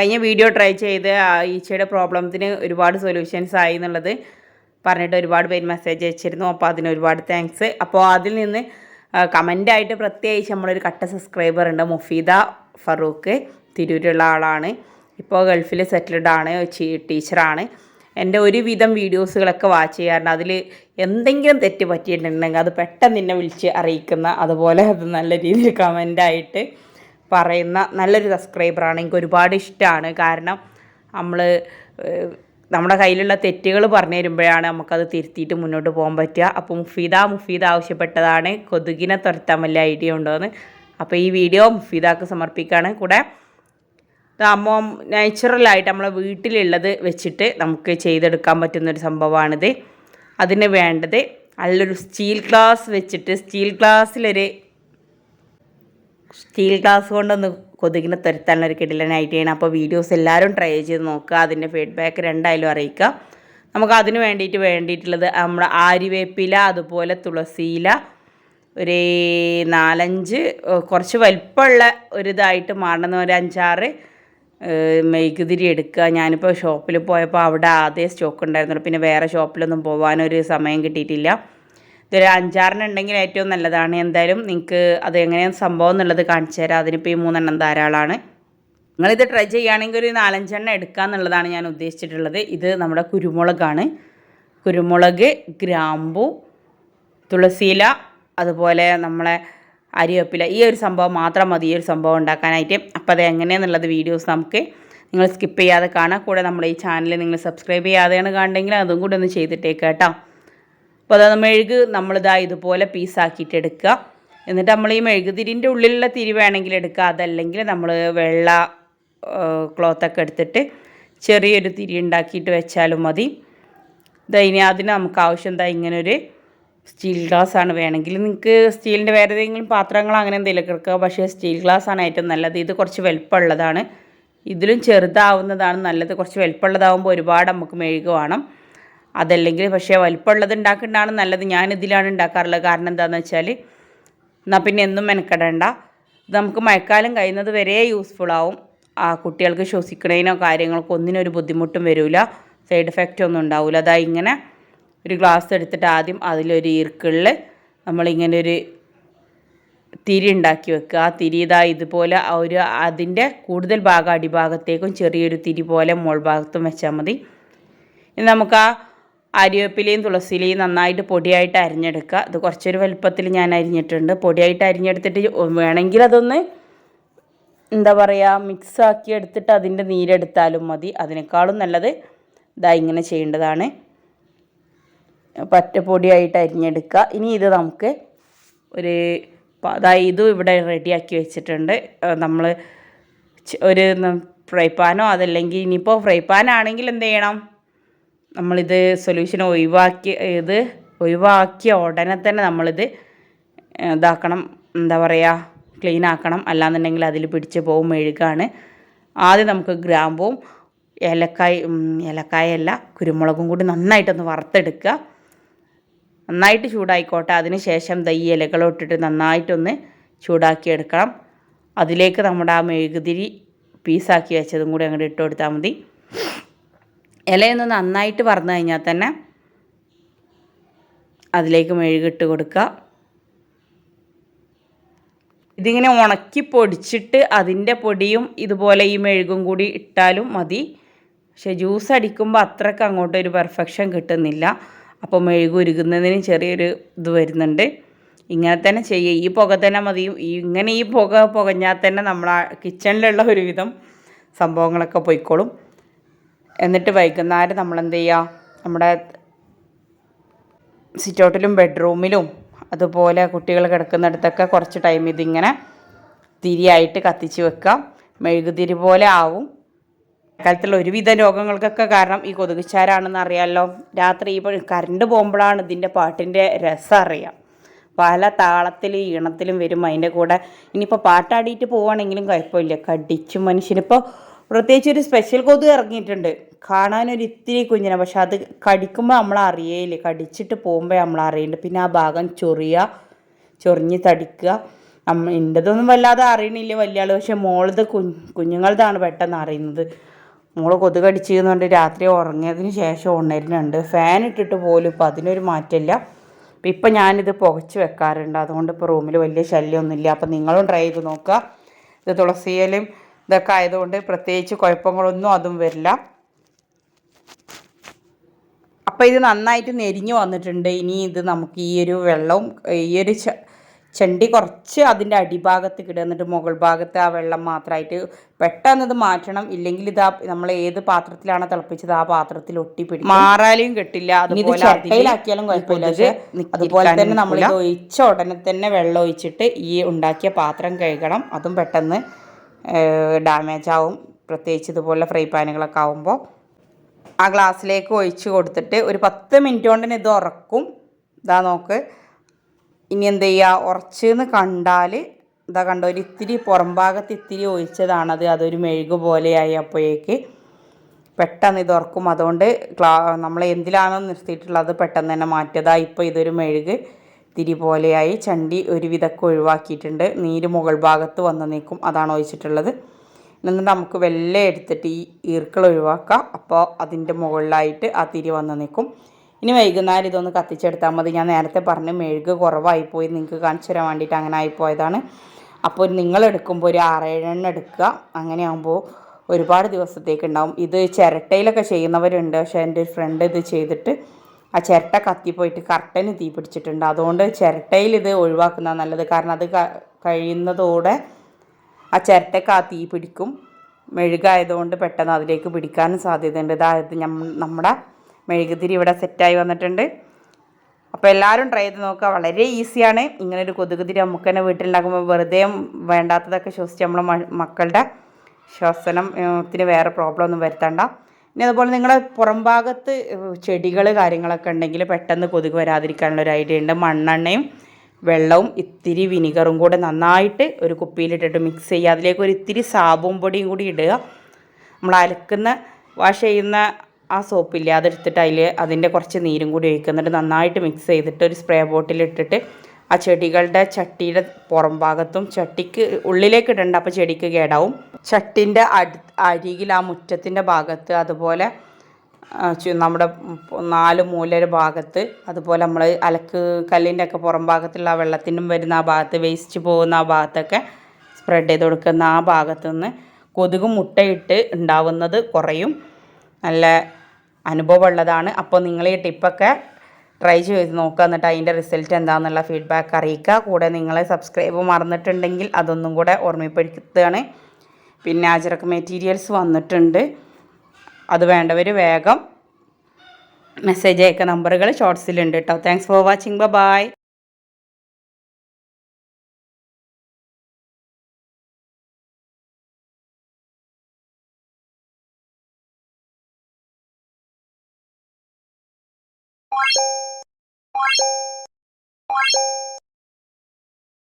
കഴിഞ്ഞ video try ചെയ്ത് ഈച്ചയുടെ പ്രോബ്ലത്തിന് ഒരുപാട് സൊല്യൂഷൻസ് ആയി എന്നുള്ളത് പറഞ്ഞിട്ട് ഒരുപാട് പേര് മെസ്സേജ് അയച്ചിരുന്നു. അപ്പോൾ അതിന് ഒരുപാട് താങ്ക്സ് അപ്പോൾ അതിൽ നിന്ന് കമന്റായിട്ട് പ്രത്യേകിച്ച് നമ്മളൊരു കട്ട സബ്സ്ക്രൈബർ ഉണ്ട് മുഫീദ ഫറൂഖ്. തിരൂരുള്ള ആളാണ്. ഇപ്പോൾ ഗൾഫിൽ സെറ്റിൽഡ് ആണ് ടീച്ചറാണ് എന്റെ ഒരുവിധം വീഡിയോസുകളൊക്കെ വാച്ച് ചെയ്യാറുണ്ട്. അതിൽ എന്തെങ്കിലും തെറ്റ് പറ്റിയിട്ടുണ്ടെങ്കിൽ അത് പെട്ടെന്ന് എന്നെ വിളിച്ച് അറിയിക്കുന്ന അതുപോലെ അത് നല്ല രീതിയിൽ കമന്റായിട്ട് പറയുന്ന നല്ലൊരു സബ്സ്ക്രൈബറാണ് എനിക്ക് ഒരുപാട് ഇഷ്ടമാണ് കാരണം നമ്മൾ നമ്മുടെ കയ്യിലുള്ള തെറ്റുകൾ പറഞ്ഞു തരുമ്പോഴാണ് നമുക്കത് തിരുത്തിയിട്ട് മുന്നോട്ട് പോകാൻ പറ്റുക. അപ്പോൾ മുഫീദ മുഫീദ ആവശ്യപ്പെട്ടതാണ്. കൊതുകിനെ തുരത്താൻ വല്ല ഐഡിയ ഉണ്ടോയെന്ന് അപ്പോൾ ഈ വീഡിയോ മുഫീദാക്ക് സമർപ്പിക്കുകയാണ് കൂടെ അമ്മ നാച്ചുറലായിട്ട് നമ്മളെ വീട്ടിലുള്ളത് വെച്ചിട്ട് നമുക്ക് ചെയ്തെടുക്കാൻ പറ്റുന്നൊരു സംഭവമാണിത്. അതിന് വേണ്ടത് നല്ലൊരു സ്റ്റീൽ ഗ്ലാസ് വെച്ചിട്ട് സ്റ്റീൽ ഗ്ലാസ്സിലൊരു സ്റ്റീൽ ഗ്ലാസ് കൊണ്ടൊന്ന് കൊതുകിനെ തുരത്താനുള്ള നൈറ്റ് ഐഡിയയാണ് അപ്പോൾ വീഡിയോസ് എല്ലാവരും ട്രൈ ചെയ്ത് നോക്കുക. അതിന്റെ ഫീഡ്ബാക്ക് രണ്ടായാലും അറിയിക്കുക. നമുക്ക് അതിന് വേണ്ടിയിട്ട് വേണ്ടിയിട്ടുള്ളത് നമ്മുടെ ആരിവേപ്പില അതുപോലെ തുളസിയില ഒരു നാലഞ്ച് കുറച്ച് വലിപ്പമുള്ള ഒരു ഇതായിട്ട് മാറുന്ന ഒരു അഞ്ചാറ് മെഴുകുതിരി എടുക്കുക. ഞാനിപ്പോൾ ഷോപ്പിൽ പോയപ്പോൾ അവിടെ ആദ്യം സ്റ്റോക്ക് ഉണ്ടായിരുന്നുള്ളൂ. പിന്നെ വേറെ ഷോപ്പിലൊന്നും പോകാനൊരു സമയം കിട്ടിയിട്ടില്ല. ഇതൊരു അഞ്ചാറിന് ഉണ്ടെങ്കിൽ ഏറ്റവും നല്ലതാണ്. എന്തായാലും നിങ്ങൾക്ക് അത് എങ്ങനെയാണ് സംഭവം എന്നുള്ളത് കാണിച്ചു തരാം. അതിനിപ്പോൾ ഈ മൂന്നെണ്ണം ധാരാളമാണ്. നിങ്ങളിത് ട്രൈ ചെയ്യുകയാണെങ്കിൽ ഒരു നാലഞ്ചെണ്ണം എടുക്കുക എന്നുള്ളതാണ് ഞാൻ ഉദ്ദേശിച്ചിട്ടുള്ളത്. ഇത് നമ്മുടെ കുരുമുളകാണ്. കുരുമുളക് ഗ്രാമ്പു തുളസിയില അതുപോലെ നമ്മളെ അരിവേപ്പില. ഈ ഒരു സംഭവം മാത്രം മതി. ഈ ഒരു സംഭവം ഉണ്ടാക്കാനായിട്ട്. അപ്പോൾ അത് എങ്ങനെയെന്നുള്ളത് വീഡിയോസ് നമുക്ക് നിങ്ങൾ സ്കിപ്പ് ചെയ്യാതെ കാണാം. കൂടെ നമ്മുടെ ഈ ചാനൽ നിങ്ങൾ സബ്സ്ക്രൈബ് ചെയ്യാതെയാണ് കാണണമെങ്കിൽ അതും കൂടെ ഒന്ന് ചെയ്തിട്ടേക്കാം കേട്ടോ. അപ്പോൾ അത് മെഴുക് നമ്മളിതാ ഇതുപോലെ പീസാക്കിയിട്ട് എടുക്കുക. എന്നിട്ട് നമ്മൾ ഈ മെഴുകുതിരിന്റെ ഉള്ളിലുള്ള തിരി വേണമെങ്കിൽ എടുക്കുക. അതല്ലെങ്കിൽ നമ്മൾ വെള്ള ക്ലോത്തൊക്കെ എടുത്തിട്ട് ചെറിയൊരു തിരി ഉണ്ടാക്കിയിട്ട് വെച്ചാലും മതി. ഇതാ ഇനി അതിന് നമുക്ക് ആവശ്യം എന്താ ഇങ്ങനൊരു സ്റ്റീൽ ഗ്ലാസ് ആണ് വേണമെങ്കിൽ. നിങ്ങൾക്ക് സ്റ്റീലിന്റെ വേറെ ഏതെങ്കിലും പാത്രങ്ങൾ അങ്ങനെ എന്തെങ്കിലും എടുക്കുക. പക്ഷേ സ്റ്റീൽ ഗ്ലാസ് ആണ് ഏറ്റവും നല്ലത്. ഇത് കുറച്ച് വലുപ്പമുള്ളതാണ്. ഇതിലും ചെറുതാവുന്നതാണ് നല്ലത്. കുറച്ച് വലുപ്പമുള്ളതാവുമ്പോൾ ഒരുപാട് നമുക്ക് മെഴുക് വേണം. അതല്ലെങ്കിൽ പക്ഷേ വലിപ്പമുള്ളത് ഉണ്ടാക്കുന്നതാണ് നല്ലത്. ഞാൻ ഇതിലാണ് ഉണ്ടാക്കാറുള്ളത്. കാരണം എന്താണെന്ന് വെച്ചാൽ എന്നാൽ പിന്നെ എന്നും മെനക്കെടേണ്ട. ഇത് നമുക്ക് മഴക്കാലം കഴിയുന്നത് വരെ യൂസ്ഫുൾ ആവും. ആ കുട്ടികൾക്ക് ശ്വസിക്കണതിനോ കാര്യങ്ങൾക്കോ ഒന്നിനൊരു ബുദ്ധിമുട്ടും വരില്ല സൈഡ് എഫക്റ്റ് ഒന്നും ഉണ്ടാവില്ല അതാ ഇങ്ങനെ ഒരു ഗ്ലാസ് എടുത്തിട്ട് ആദ്യം അതിലൊരു ഈർക്കിളിൽ നമ്മളിങ്ങനെ ഒരു തിരി ഉണ്ടാക്കി വെക്കുക. ആ തിരി ഇതാ ഇതുപോലെ ഒരു അതിന്റെ കൂടുതൽ ഭാഗം അടിഭാഗത്തേക്കും ചെറിയൊരു തിരി പോലെ മുകൾ ഭാഗത്തും വെച്ചാൽ മതി. ഇനി നമുക്ക് ആ അരിവേപ്പിലയും തുളസിയിലയും നന്നായിട്ട് പൊടിയായിട്ട് അരിഞ്ഞെടുക്കുക. അത് കുറച്ചൊരു വലുപ്പത്തിൽ ഞാൻ അരിഞ്ഞിട്ടുണ്ട്. പൊടിയായിട്ട് അരിഞ്ഞെടുത്തിട്ട് വേണമെങ്കിൽ അതൊന്ന് എന്താ പറയുക മിക്സ് ആക്കി എടുത്തിട്ട് അതിന്റെ നീരെടുത്താലും മതി. അതിനേക്കാളും നല്ലത് ഇതാ ഇങ്ങനെ ചെയ്യേണ്ടതാണ്. പറ്റ പൊടിയായിട്ട് അരിഞ്ഞെടുക്കുക. ഇനി ഇത് നമുക്ക് ഒരു അതായത് ഇതും ഇവിടെ റെഡിയാക്കി വെച്ചിട്ടുണ്ട്. നമ്മൾ ഒരു ഫ്രൈ പാനോ അതല്ലെങ്കിൽ ഇനിയിപ്പോൾ ഫ്രൈ പാനാണെങ്കിൽ എന്ത് ചെയ്യണം? നമ്മളിത് സൊല്യൂഷൻ ഒഴിവാക്കി ഇത് ഒഴിവാക്കിയ ഉടനെ തന്നെ നമ്മളിത് ഇതാക്കണം എന്താ പറയുക ക്ലീൻ ആക്കണം. അല്ലാന്നുണ്ടെങ്കിൽ അതിൽ പിടിച്ച് പോകും മെഴുകാണ്. ആദ്യം നമുക്ക് ഗ്രാമ്പും ഏലക്കായ ഏലക്കായല്ല കുരുമുളകും കൂടി നന്നായിട്ടൊന്ന് വറുത്തെടുക്കുക. നന്നായിട്ട് ചൂടായിക്കോട്ടെ. അതിന് ശേഷം ദൈ ഇലകളോട്ടിട്ട് നന്നായിട്ടൊന്ന് ചൂടാക്കിയെടുക്കണം. അതിലേക്ക് നമ്മുടെ ആ മെഴുകുതിരി പീസാക്കി വെച്ചതും കൂടി അങ്ങോട്ട് ഇട്ട് കൊടുത്താൽ മതി. ഇലയൊന്ന് നന്നായിട്ട് വറന്നു കഴിഞ്ഞാൽ തന്നെ അതിലേക്ക് മെഴുകിട്ട് കൊടുക്കുക. ഇതിങ്ങനെ ഉണക്കി പൊടിച്ചിട്ട് അതിന്റെ പൊടിയും ഇതുപോലെ ഈ മെഴുകും കൂടി ഇട്ടാലും മതി. പക്ഷേ ജ്യൂസ് അടിക്കുമ്പോൾ അത്രയ്ക്ക് അങ്ങോട്ട് ഒരു പെർഫെക്ഷൻ കിട്ടുന്നില്ല. അപ്പോൾ മെഴുക് ഉരുകുന്നതിന് ചെറിയൊരു ഇത് വരുന്നുണ്ട്. ഇങ്ങനെ തന്നെ ചെയ്യുക. ഈ പുക തന്നെ മതി. ഇങ്ങനെ ഈ പുക പുകഞ്ഞാൽ തന്നെ നമ്മളെ കിച്ചണിലുള്ള ഒരുവിധം സംഭവങ്ങളൊക്കെ പോയിക്കോളും. എന്നിട്ട് വൈകുന്നേരം നമ്മൾ എന്ത് ചെയ്യുക നമ്മുടെ സിറ്റൗട്ടിലും ബെഡ്റൂമിലും അതുപോലെ കുട്ടികൾ കിടക്കുന്നിടത്തൊക്കെ കുറച്ച് ടൈം ഇതിങ്ങനെ തിരിയായിട്ട് കത്തിച്ച് വെക്കാം. മെഴുകുതിരി പോലെ ആവും. കാലത്തുള്ള ഒരുവിധ രോഗങ്ങൾക്കൊക്കെ കാരണം ഈ കൊതുകുച്ചാരാണെന്ന് അറിയാമല്ലോ രാത്രി ഇപ്പോൾ കറണ്ട് പോകുമ്പോഴാണ് ഇതിന്റെ പാട്ടിന്റെ രസം അറിയാം. പല താളത്തിലും ഈണത്തിലും വരും അതിന്റെ കൂടെ. ഇനിയിപ്പോൾ പാട്ടാടിയിട്ട് പോവുകയാണെങ്കിലും കുഴപ്പമില്ല. കടിച്ചു മനുഷ്യനിപ്പോൾ പ്രത്യേകിച്ച് ഒരു സ്പെഷ്യൽ കൊതുക് ഇറങ്ങിയിട്ടുണ്ട്. കാണാനൊരു ഇത്തിരി കുഞ്ഞിനെ. പക്ഷെ അത് കടിക്കുമ്പോൾ നമ്മൾ അറിയേയില്ല കടിച്ചിട്ട് പോകുമ്പോൾ നമ്മൾ അറിയുന്നുണ്ട് പിന്നെ ആ ഭാഗം ചൊറിയുക ചൊറിഞ്ഞ് തടിക്കുക. നമ്മ എന്റെതൊന്നും വല്ലാതെ അറിയണില്ല വലിയ ആൾ പക്ഷെ മോളത് കുഞ്ഞ് കുഞ്ഞുങ്ങളതാണ് പെട്ടെന്ന് അറിയുന്നത്. മോൾ കൊതുക് അടിച്ചെന്ന് പറഞ്ഞിട്ട് രാത്രി ഉറങ്ങിയതിന് ശേഷം ഉണരുന്നുണ്ട്. ഫാൻ ഇട്ടിട്ട് പോലും ഇപ്പം അതിനൊരു മാറ്റമില്ല. അപ്പം ഇപ്പം ഞാനിത് പുകച്ച് വെക്കാറുണ്ട്. അതുകൊണ്ട് ഇപ്പോൾ റൂമിൽ വലിയ ശല്യമൊന്നുമില്ല. അപ്പം നിങ്ങളും ട്രൈ ചെയ്ത് നോക്കുക. ഇത് തുളസിയിലും ഇതൊക്കെ ആയതുകൊണ്ട് പ്രത്യേകിച്ച് കുഴപ്പങ്ങളൊന്നും അതും വരില്ല. അപ്പോൾ ഇത് നന്നായിട്ട് നെരിഞ്ഞു വന്നിട്ടുണ്ട്. ഇനി ഇത് നമുക്ക് ഈ ഒരു വെള്ളവും ഈ ഒരു ചെണ്ടി കുറച്ച് അതിന്റെ അടിഭാഗത്ത് കിടന്നിട്ട് എന്നിട്ട് മുകൾ ഭാഗത്ത് ആ വെള്ളം മാത്രമായിട്ട് പെട്ടെന്ന് ഇത് മാറ്റണം. ഇല്ലെങ്കിൽ ഇത് നമ്മൾ ഏത് പാത്രത്തിലാണ് തിളപ്പിച്ചത് ആ പാത്രത്തിൽ ഒട്ടിപ്പിടിക്കും മാറാലും കിട്ടില്ല. അതുപോലെ ചട്ടയിലാക്കിയാലും കുഴപ്പമില്ല. അതുപോലെ തന്നെ നമ്മൾ ഇത് ഒഴിച്ച ഉടനെ തന്നെ വെള്ളം ഒഴിച്ചിട്ട് ഈ ഉണ്ടാക്കിയ പാത്രം കഴുകണം. അതും പെട്ടെന്ന് ഡാമേജ് ആവും. പ്രത്യേകിച്ച് ഇതുപോലെ ഫ്രൈ പാനുകളൊക്കെ ആവുമ്പോൾ ആ ഗ്ലാസ്സിലേക്ക് ഒഴിച്ച് കൊടുത്തിട്ട് ഒരു പത്ത് മിനിറ്റ് കൊണ്ട് തന്നെ ഇത് ഉറക്കും. ഇതാ നോക്ക്. ഇനി എന്ത് ചെയ്യുക ഉറച്ചെന്ന് കണ്ടാൽ ഇതാ കണ്ടോ? ഒരു ഇത്തിരി പുറം ഭാഗത്ത് ഇത്തിരി ഒഴിച്ചതാണത് അതൊരു മെഴുകു പോലെയായി അപ്പോഴേക്ക് പെട്ടെന്ന് ഇത് ഉറക്കും. അതുകൊണ്ട് ക്ലാ നമ്മൾ എന്തിലാണോ നിർത്തിയിട്ടുള്ളത് പെട്ടെന്ന് തന്നെ മാറ്റിയതാ ഇപ്പോൾ ഇതൊരു മെഴുക് തിരി പോലെയായി. ചണ്ടി ഒരു വിധമൊക്കെ ഒഴിവാക്കിയിട്ടുണ്ട്. നീര് മുകൾ ഭാഗത്ത് വന്ന് നിൽക്കും അതാണ് ഒഴിച്ചിട്ടുള്ളത്. എന്നിട്ട് നമുക്ക് വെള്ളം എടുത്തിട്ട് ഈ ഈർക്കൾ ഒഴിവാക്കാം. അപ്പോൾ അതിന്റെ മുകളിലായിട്ട് ആ തിരി വന്ന് നിൽക്കും. ഇനി വൈകുന്നേരം ഇതൊന്ന് കത്തിച്ചെടുത്താൽ മതി. ഞാൻ നേരത്തെ പറഞ്ഞ് മെഴുക് കുറവായിപ്പോയി നിങ്ങൾക്ക് കാണിച്ചു തരാൻ വേണ്ടിയിട്ട് അങ്ങനെ ആയിപ്പോയതാണ് അപ്പോൾ നിങ്ങൾ എടുക്കുമ്പോൾ ഒരു ആറേഴെണ്ണം എടുക്കുക. അങ്ങനെ ആകുമ്പോൾ ഒരുപാട് ദിവസത്തേക്ക് ഉണ്ടാവും. ഇത് ചിരട്ടയിലൊക്കെ ചെയ്യുന്നവരുണ്ട്. പക്ഷേ എന്റെ ഒരു ഫ്രണ്ട് ഇത് ചെയ്തിട്ട് ആ ചിരട്ട കത്തിപ്പോയിട്ട് കർട്ടന് തീ പിടിച്ചിട്ടുണ്ട്. അതുകൊണ്ട് ചിരട്ടയിൽ ഇത് ഒഴിവാക്കുന്നതാണ് നല്ലത്. കാരണം അത് കഴിയുന്നതോടെ ആ ചിരട്ടയ്ക്ക് ആ തീ പിടിക്കും. മെഴുകായതുകൊണ്ട് പെട്ടെന്ന് അതിലേക്ക് പിടിക്കാനും സാധ്യതയുണ്ട്. അതായത് നമ്മുടെ മെഴുകുതിരി ഇവിടെ സെറ്റായി വന്നിട്ടുണ്ട്. അപ്പോൾ എല്ലാവരും ട്രൈ ചെയ്ത് നോക്കുക. വളരെ ഈസിയാണ്. ഇങ്ങനെ ഒരു കൊതുകുതിരി നമുക്ക് തന്നെ വീട്ടിലുണ്ടാക്കുമ്പോൾ വെറുതെ വേണ്ടാത്തതൊക്കെ ശ്വസിച്ച് നമ്മളെ മക്കളുടെ ശ്വസനത്തിന് വേറെ പ്രോബ്ലം ഒന്നും വരുത്തണ്ട. ഇനി അതുപോലെ നിങ്ങളുടെ പുറം ഭാഗത്ത് ചെടികൾ കാര്യങ്ങളൊക്കെ ഉണ്ടെങ്കിൽ പെട്ടെന്ന് കൊതുക് വരാതിരിക്കാനുള്ള ഒരു ഐഡിയ ഉണ്ട്. മണ്ണെണ്ണയും വെള്ളവും ഇത്തിരി വിനിഗറും കൂടെ നന്നായിട്ട് ഒരു കുപ്പിയിലിട്ടിട്ട് മിക്സ് ചെയ്യുക. അതിലേക്ക് ഒരു ഇത്തിരി സാബും പൊടിയും കൂടി ഇടുക. നമ്മൾ അലക്കുന്ന വാഷ് ചെയ്യുന്ന ആ സോപ്പില്ലേ അതെടുത്തിട്ട് അതിൽ അതിന്റെ കുറച്ച് നീരും കൂടി ഒഴിക്കുന്നുണ്ട് നന്നായിട്ട് മിക്സ് ചെയ്തിട്ട് ഒരു സ്പ്രേ ബോട്ടിലിട്ടിട്ട് ആ ചെടികളുടെ ചട്ടിയുടെ പുറം ഭാഗത്തും ചട്ടിക്ക് ഉള്ളിലേക്ക് ഇടണ്ട അപ്പോൾ ചെടിക്ക് കേടാവും. ചട്ടിന്റെ അരികിൽ ആ മുറ്റത്തിന്റെ ഭാഗത്ത് അതുപോലെ നമ്മുടെ നാല് മൂലര ഭാഗത്ത് അതുപോലെ നമ്മൾ അലക്ക് കല്ലിന്റെ ഒക്കെ പുറം ഭാഗത്തുള്ള ആ വെള്ളത്തിനും വരുന്ന ആ ഭാഗത്ത് വേസ്റ്റ് പോകുന്ന ആ ഭാഗത്തൊക്കെ സ്പ്രെഡ് ചെയ്ത് കൊടുക്കുന്ന ആ ഭാഗത്തു നിന്ന് കൊതുക് മുട്ടയിട്ട് ഉണ്ടാവുന്നത് കുറയും. നല്ല അനുഭവമുള്ളതാണ്. അപ്പോൾ നിങ്ങൾ ഈ ടിപ്പൊക്കെ ട്രൈ ചെയ്ത് നോക്കുക. എന്നിട്ട് അതിന്റെ റിസൾട്ട് എന്താണെന്നുള്ള ഫീഡ്ബാക്ക് അറിയിക്കുക. കൂടെ നിങ്ങളെ സബ്സ്ക്രൈബ് മറന്നിട്ടുണ്ടെങ്കിൽ അതൊന്നും കൂടെ ഓർമ്മപ്പെടുത്തുകയാണ്. പിന്നെ അജറക്ക് മെറ്റീരിയൽസ് വന്നിട്ടുണ്ട്. അത് വേണ്ടവർ വേഗം മെസ്സേജ് അയക്കുക നമ്പറുകൾ ഷോർട്സിലുണ്ട് കേട്ടോ thanks for watching bye you.